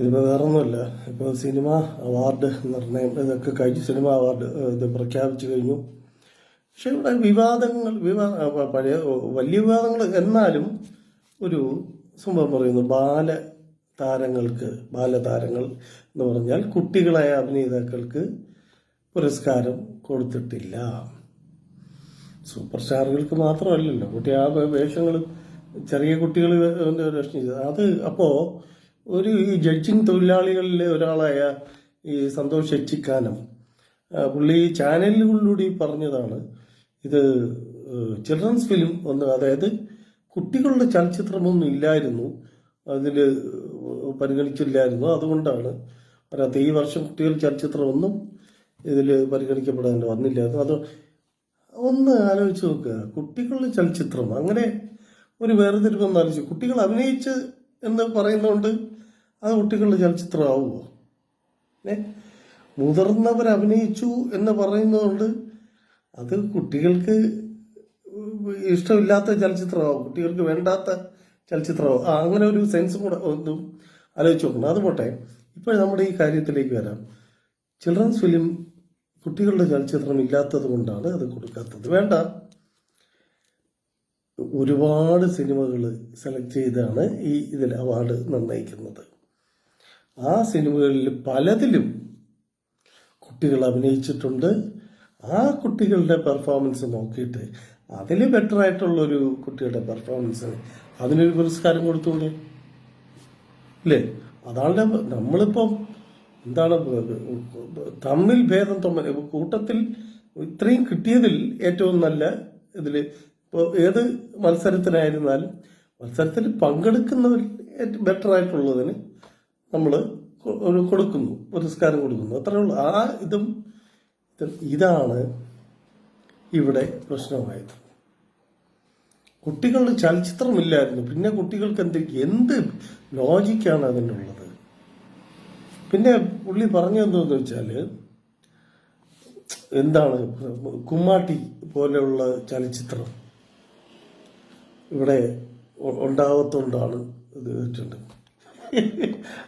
ഇതിപ്പോൾ വേറൊന്നുമില്ല. ഇപ്പോൾ സിനിമ അവാർഡ് നിർണയം ഇതൊക്കെ കഴിഞ്ഞ് സിനിമ അവാർഡ് ഇത് പ്രഖ്യാപിച്ചു കഴിഞ്ഞു. പക്ഷെ ഇവിടെ വിവാദങ്ങൾ വിവാ പഴയ വലിയ വിവാദങ്ങൾ എന്നാലും ഒരു സംഭവം പറയുന്നു. ബാല താരങ്ങൾക്ക് ബാലതാരങ്ങൾ എന്ന് പറഞ്ഞാൽ കുട്ടികളായ അഭിനേതാക്കൾക്ക് പുരസ്കാരം കൊടുത്തിട്ടില്ല. സൂപ്പർ സ്റ്റാറുകൾക്ക് മാത്രമല്ലല്ലോ. കുട്ടി ആ വേഷങ്ങൾ ചെറിയ കുട്ടികൾ രക്ഷ അത് അപ്പോൾ ഒരു ഈ ജഡ്ജിങ് തൊഴിലാളികളിലെ ഒരാളായ ഈ സന്തോഷ് എച്ചിക്കാനം. പുള്ളി ചാനലുകളിലൂടെ പറഞ്ഞതാണ് ഇത് ചിൽഡ്രൻസ് ഫിലിം ഒന്ന് അതായത് കുട്ടികളുടെ ചലച്ചിത്രമൊന്നും ഇല്ലായിരുന്നു അതിൽ പരിഗണിച്ചില്ലായിരുന്നു. അതുകൊണ്ടാണ് പറയാത്ത ഈ വർഷം കുട്ടികൾ ചലച്ചിത്രമൊന്നും ഇതിൽ പരിഗണിക്കപ്പെടാൻ വന്നില്ലായിരുന്നു അത് ഒന്ന് ആലോചിച്ച് നോക്കുക കുട്ടികളുടെ ചലച്ചിത്രം അങ്ങനെ ഒരു വേർതിരിവൊന്ന് ആലോചിച്ചു കുട്ടികൾ അഭിനയിച്ച് എന്ന് പറയുന്നതുകൊണ്ട് അത് കുട്ടികളുടെ ചലച്ചിത്രമാവുമോ ഏ? മുതിർന്നവർ അഭിനയിച്ചു എന്ന് പറയുന്നതുകൊണ്ട് അത് കുട്ടികൾക്ക് ഇഷ്ടമില്ലാത്ത ചലച്ചിത്രമാവും. കുട്ടികൾക്ക് വേണ്ടാത്ത ചലച്ചിത്രമാവും. ആ അങ്ങനെ ഒരു സെൻസും കൂടെ ഒന്നും ആലോചിച്ച് നോക്കണം. അത് പോട്ടെ. ഇപ്പോൾ നമ്മുടെ ഈ കാര്യത്തിലേക്ക് വരാം. ചിൽഡ്രൻസ് ഫിലിം കുട്ടികളുടെ ചലച്ചിത്രം ഇല്ലാത്തത് കൊണ്ടാണ് അത് കൊടുക്കാത്തത്. വേണ്ട. ഒരുപാട് സിനിമകൾ സെലക്ട് ചെയ്താണ് ഈ ഇതിൽ അവാർഡ് നിർണയിക്കുന്നത്. ആ സിനിമകളിൽ പലതിലും കുട്ടികൾ അഭിനയിച്ചിട്ടുണ്ട്. ആ കുട്ടികളുടെ പെർഫോമൻസ് നോക്കിയിട്ട് അതിൽ ബെറ്റർ ആയിട്ടുള്ള ഒരു കുട്ടിയുടെ പെർഫോമൻസ് അതിനൊരു പുരസ്കാരം കൊടുത്തൂടെ ഇല്ലേ? അതാണ് നമ്മളിപ്പം എന്താണ് തമ്മിൽ ഭേദം തമ്മിൽ കൂട്ടത്തിൽ ഇത്രയും കിട്ടിയതിൽ ഏറ്റവും നല്ല ഇതിൽ ഇപ്പോൾ ഏത് മത്സരത്തിനായിരുന്നാലും മത്സരത്തിൽ പങ്കെടുക്കുന്നവർ ഏറ്റവും ബെറ്റർ ആയിട്ടുള്ളതിന് നമ്മൾ കൊടുക്കുന്നു പുരസ്കാരം കൊടുക്കുന്നു. അത്രേ ഉള്ളൂ. ആ ഇതും ഇത് ഇതാണ് ഇവിടെ പ്രശ്നമായത്. കുട്ടികളുടെ ചലച്ചിത്രമില്ലായിരുന്നു. പിന്നെ കുട്ടികൾക്ക് എന്ത് എന്ത് ലോജിക്കാണ് അതിനുള്ളത്? പിന്നെ പുള്ളി പറഞ്ഞതെന്ന് വെച്ചാൽ എന്താണ് കുമ്മാട്ടി പോലെയുള്ള ചലച്ചിത്രം? ഇവിടെ ഉണ്ടാവത്തോണ്ടാണ് ഇത്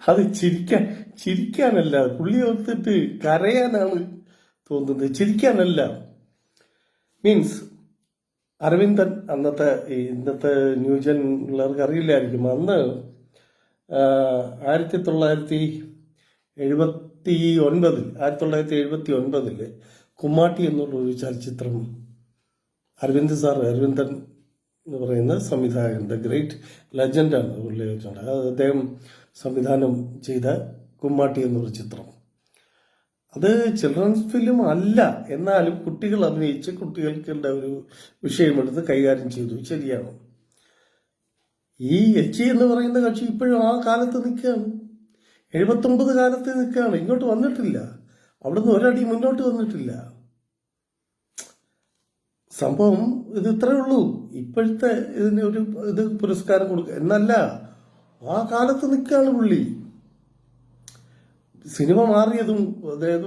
അത് ചിരിക്കാൻ ചിരിക്കാനല്ല പുള്ളി ഓർത്തിട്ട് കരയാനാണ് തോന്നുന്നത്. ചിരിക്കാനല്ല. മീൻസ് അരവിന്ദൻ അന്നത്തെ ഇന്നത്തെ ന്യൂജൻ പിള്ളേർക്ക് അറിയില്ലായിരിക്കും. അന്ന് ആയിരത്തി തൊള്ളായിരത്തി എഴുപത്തി ഒൻപതിൽ ആയിരത്തി തൊള്ളായിരത്തി എഴുപത്തി ഒൻപതിൽ കുമ്മാട്ടി എന്നുള്ള ഒരു ചലച്ചിത്രം അരവിന്ദ് സാർ അരവിന്ദൻ എന്ന് പറയുന്ന സംവിധായകൻ ദ ഗ്രേറ്റ് ലെജൻഡാണ് പുള്ളി അത് അദ്ദേഹം സംവിധാനം ചെയ്ത കുമ്മാട്ടി എന്നൊരു ചിത്രം. അത് ചിൽഡ്രൻസ് ഫിലിം അല്ല. എന്നാലും കുട്ടികൾ അഭിനയിച്ച് കുട്ടികൾക്കുള്ള ഒരു വിഷയമെടുത്ത് കൈകാര്യം ചെയ്തു. ശരിയാണ്. ഈ എച്ച് എന്ന് പറയുന്ന കക്ഷി ഇപ്പോഴും ആ കാലത്ത് നിൽക്കുകയാണ്. എഴുപത്തൊമ്പത് കാലത്ത് നിൽക്കുകയാണ്. ഇങ്ങോട്ട് വന്നിട്ടില്ല. അവിടുന്ന് ഒരടി മുന്നോട്ട് വന്നിട്ടില്ല. സംഭവം ഇത് ഇത്രേ ഉള്ളൂ. ഇപ്പോഴത്തെ ഇതിന് ഒരു ഇത് പുരസ്കാരം കൊടുക്കുക എന്നല്ല ആ കാലത്ത് നിൽക്കുകയാണ് പുള്ളി. സിനിമ മാറിയതും അതായത്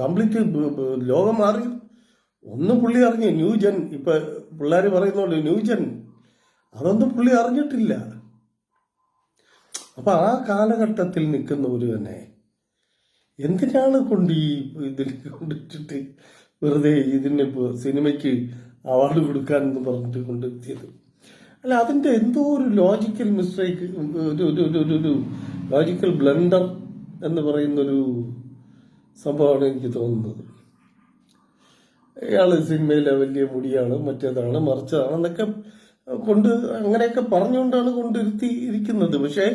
കംപ്ലീറ്റ് ലോകം മാറി. ഒന്നും പുള്ളി അറിഞ്ഞു ന്യൂജൻ ഇപ്പൊ പിള്ളേർ പറയുന്നുണ്ട് ന്യൂജൻ അതൊന്നും പുള്ളി അറിഞ്ഞിട്ടില്ല. അപ്പൊ ആ കാലഘട്ടത്തിൽ നിൽക്കുന്ന ഒരു തന്നെ എന്തിനാണ് കൊണ്ട് ഈ ഇതിൽ കൊണ്ടിട്ടിട്ട് വെറുതെ ഇതിന് സിനിമയ്ക്ക് അവാർഡ് കൊടുക്കാനെന്ന് പറഞ്ഞിട്ട് കൊണ്ടെത്തിയത് അല്ല അതിന്റെ എന്തോ ഒരു ലോജിക്കൽ മിസ്റ്റേക്ക് ഒരു ഒരു ഒരു ലോജിക്കൽ ബ്ലണ്ടർ എന്ന് പറയുന്നൊരു സംഭവമാണ് എനിക്ക് തോന്നുന്നത്. ഇയാൾ സിനിമയിലെ വലിയ മുടിയാണ് മറ്റേതാണ് മറിച്ചതാണ് എന്നൊക്കെ കൊണ്ട് അങ്ങനെയൊക്കെ പറഞ്ഞുകൊണ്ടാണ് കൊണ്ടിരുത്തി ഇരിക്കുന്നത്. പക്ഷേ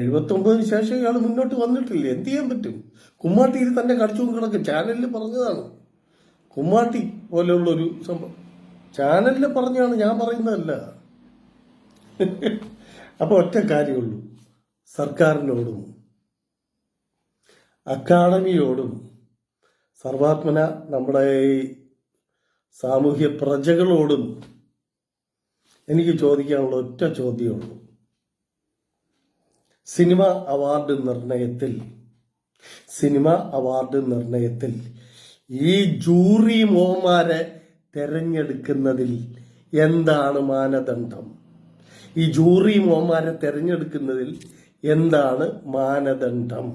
എഴുപത്തി ഒമ്പതിന് ശേഷം ഇയാൾ മുന്നോട്ട് വന്നിട്ടില്ല. എന്ത് ചെയ്യാൻ പറ്റും? കുമ്മാട്ടിയിൽ തന്നെ കടിച്ചു കിടക്കും ചാനലിൽ പറഞ്ഞതാണ്. കുമ്മാട്ടി പോലെയുള്ള ഒരു സംഭവം. ചാനലിൽ പറഞ്ഞാണ് ഞാൻ പറയുന്നതല്ല. അപ്പൊ ഒറ്റ കാര്യമുള്ളൂ. സർക്കാരിനോടും അക്കാഡമിയോടും സർവാത്മന നമ്മുടെ സാമൂഹ്യ പ്രജകളോടും എനിക്ക് ചോദിക്കാനുള്ള ഒറ്റ ചോദ്യമുള്ളൂ. സിനിമ അവാർഡ് നിർണയത്തിൽ സിനിമ അവാർഡ് നിർണയത്തിൽ ഈ ജൂറി മോമാരെ തെരഞ്ഞെടുക്കുന്നതിൽ എന്താണ് മാനദണ്ഡം? ഈ ജൂറി മോമാരെ തെരഞ്ഞെടുക്കുന്നതിൽ എന്താണ് മാനദണ്ഡം?